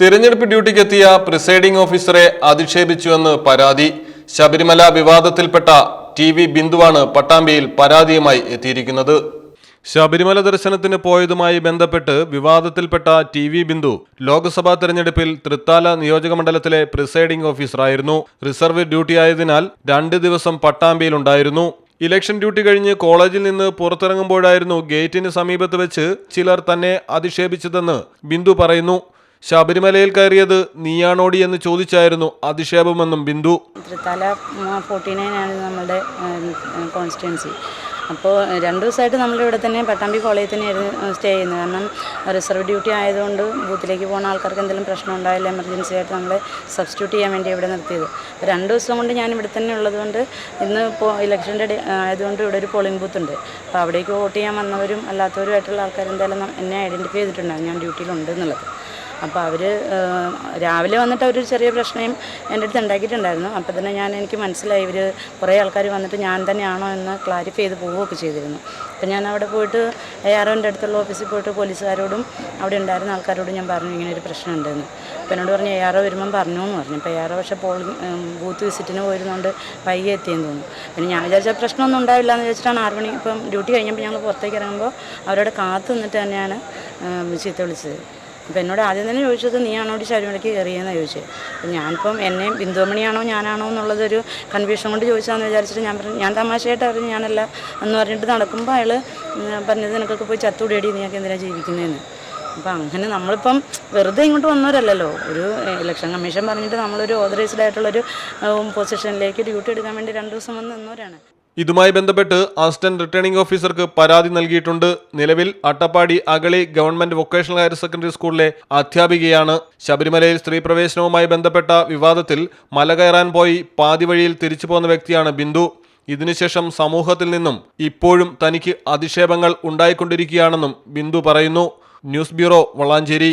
തിരഞ്ഞെടുപ്പ് ഡ്യൂട്ടിക്കെത്തിയ പ്രിസൈഡിംഗ് ഓഫീസറെ അധിക്ഷേപിച്ചുവെന്ന് പരാതി. ശബരിമല വിവാദത്തിൽപ്പെട്ട ടി വി ബിന്ദുവാണ് പട്ടാമ്പിയിൽ പരാതിയുമായി എത്തിയിരിക്കുന്നത്. ശബരിമല ദർശനത്തിന് പോയതുമായി ബന്ധപ്പെട്ട് വിവാദത്തിൽപ്പെട്ട ടി വി ബിന്ദു ലോക്സഭാ തെരഞ്ഞെടുപ്പിൽ തൃത്താല നിയോജകമണ്ഡലത്തിലെ പ്രിസൈഡിംഗ് ഓഫീസറായിരുന്നു. റിസർവ് ഡ്യൂട്ടി ആയതിനാൽ രണ്ട് ദിവസം പട്ടാമ്പിയിലുണ്ടായിരുന്നു. ഇലക്ഷൻ ഡ്യൂട്ടി കഴിഞ്ഞ് കോളേജിൽ നിന്ന് പുറത്തിറങ്ങുമ്പോഴായിരുന്നു ഗേറ്റിന് സമീപത്ത് വെച്ച് ചിലർ തന്നെ അധിക്ഷേപിച്ചതെന്ന് ബിന്ദു പറയുന്നു. ശബരിമലയിൽ കയറിയത് നീയാണോടി എന്ന് ചോദിച്ചായിരുന്നു അധിക്ഷേപമെന്നും ബിന്ദു. തൃത്താല ഫോർട്ടി നയൻ ആണ് നമ്മുടെ കോൺസ്റ്റിറ്റ്യൻസി അപ്പോൾ രണ്ട് ദിവസമായിട്ട് നമ്മളിവിടെ തന്നെ പട്ടാമ്പി കോളേജിൽ തന്നെയായിരുന്നു സ്റ്റേ ചെയ്യുന്നത്. കാരണം റിസർവ് ഡ്യൂട്ടി ആയതുകൊണ്ട് ബൂത്തിലേക്ക് പോകുന്ന ആൾക്കാർക്ക് എന്തെങ്കിലും പ്രശ്നം ഉണ്ടായില്ല എമർജൻസി ആയിട്ട് നമ്മളെ സബ്സ്റ്റിറ്റ്യൂട്ട് ചെയ്യാൻ വേണ്ടി ഇവിടെ നിർത്തിയത്. രണ്ട് ദിവസം കൊണ്ട് ഞാൻ ഇവിടെ തന്നെ ഉള്ളതുകൊണ്ട് ഇന്ന് ഇപ്പോൾ ഇലക്ഷന്റെ ആയതുകൊണ്ട് ഇവിടെ ഒരു പോളിംഗ് ബൂത്ത് ഉണ്ട്. അപ്പോൾ അവിടേക്ക് വോട്ട് ചെയ്യാൻ വന്നവരും അല്ലാത്തവരുമായിട്ടുള്ള ആൾക്കാർ എന്തായാലും എന്നെ ഐഡന്റിഫൈ ചെയ്തിട്ടുണ്ടാകും ഞാൻ ഡ്യൂട്ടിയിലുണ്ട് എന്നുള്ളത്. അപ്പോൾ അവർ രാവിലെ വന്നിട്ട് അവർ ചെറിയ പ്രശ്നം എന്റെ അടുത്ത് ഉണ്ടാക്കിയിട്ടുണ്ടായിരുന്നു. അപ്പോൾ തന്നെ ഞാൻ എനിക്ക് മനസ്സിലായി ഇവർ കുറേ ആൾക്കാർ വന്നിട്ട് ഞാൻ തന്നെയാണോ എന്ന് ക്ലാരിഫൈ ചെയ്ത് പോവുകയൊക്കെ ചെയ്തിരുന്നു. അപ്പോൾ ഞാൻ അവിടെ പോയിട്ട് എ ആർ ഒന്റെ അടുത്തുള്ള ഓഫീസിൽ പോയിട്ട് പോലീസുകാരോടും അവിടെ ഉണ്ടായിരുന്ന ആൾക്കാരോടും ഞാൻ പറഞ്ഞു ഇങ്ങനെ ഒരു പ്രശ്നം ഉണ്ടെന്ന്. അപ്പോൾ എന്നോട് പറഞ്ഞു എ ആർ ഒ വരുമ്പം പറഞ്ഞു എന്ന് പറഞ്ഞു. അപ്പോൾ എ ആർ ഒ പക്ഷേ പോളിംഗ് ബൂത്ത് വിസിറ്റിന് പോയിരുന്നുകൊണ്ട് വൈകി എത്തിയെന്ന് തോന്നുന്നു. പിന്നെ ഞാൻ വിചാരിച്ച പ്രശ്നമൊന്നും ഉണ്ടാവില്ല എന്ന് വെച്ചിട്ടാണ് ആറ് മണി ഇപ്പം ഡ്യൂട്ടി കഴിഞ്ഞപ്പോൾ ഞങ്ങൾ പുറത്തേക്ക് ഇറങ്ങുമ്പോൾ അവരോട് കാത്തു നിന്നിട്ട് തന്നെയാണ് ചീത്ത വിളിച്ചത്. അപ്പോൾ എന്നോട് ആദ്യം തന്നെ ചോദിച്ചത് നീയാണോ ഈ ശബരിമലയ്ക്ക് കയറിയെന്ന് ചോദിച്ചത് അപ്പം ഞാനിപ്പം എന്നെയും ബിന്ദുമണിയാണോ ഞാനാണോ എന്നുള്ളതൊരു കൺഫ്യൂഷൻ കൊണ്ട് ചോദിച്ചതെന്ന് വിചാരിച്ചിട്ട് ഞാൻ പറഞ്ഞു ഞാൻ തമാശയായിട്ട് അറിഞ്ഞു ഞാനല്ല എന്ന് പറഞ്ഞിട്ട് നടക്കുമ്പോൾ അയാൾ പറഞ്ഞത് നിനക്കൊക്കെ പോയി ചത്തുകൂടിയടി നീയൊക്കെ എന്തിനാണ് ജീവിക്കുന്നതെന്ന് അപ്പം അങ്ങനെ നമ്മളിപ്പം വെറുതെ ഇങ്ങോട്ട് വന്നവരല്ലല്ലോ. ഒരു ഇലക്ഷൻ കമ്മീഷൻ പറഞ്ഞിട്ട് നമ്മളൊരു ഓതറൈസ്ഡ് ആയിട്ടുള്ളൊരു പൊസിഷനിലേക്ക് ഡ്യൂട്ടി എടുക്കാൻ വേണ്ടി രണ്ട് ദിവസം വന്ന് നിന്നവരാണ്. ഇതുമായി ബന്ധപ്പെട്ട് അസിസ്റ്റന്റ് റിട്ടേണിംഗ് ഓഫീസർക്ക് പരാതി നൽകിയിട്ടുണ്ട്. നിലവിൽ Attappadi Agali government vocational higher secondary സ്കൂളിലെ അധ്യാപികയാണ്. ശബരിമലയിൽ സ്ത്രീ പ്രവേശനവുമായി ബന്ധപ്പെട്ട വിവാദത്തിൽ മല കയറാൻ പോയി പാതി വഴിയിൽ തിരിച്ചു പോന്ന വ്യക്തിയാണ് ബിന്ദു. ഇതിനുശേഷം സമൂഹത്തിൽ നിന്നും ഇപ്പോഴും തനിക്ക് അധിക്ഷേപങ്ങൾ ഉണ്ടായിക്കൊണ്ടിരിക്കുകയാണെന്നും ബിന്ദു പറയുന്നു. News bureau Valanchery.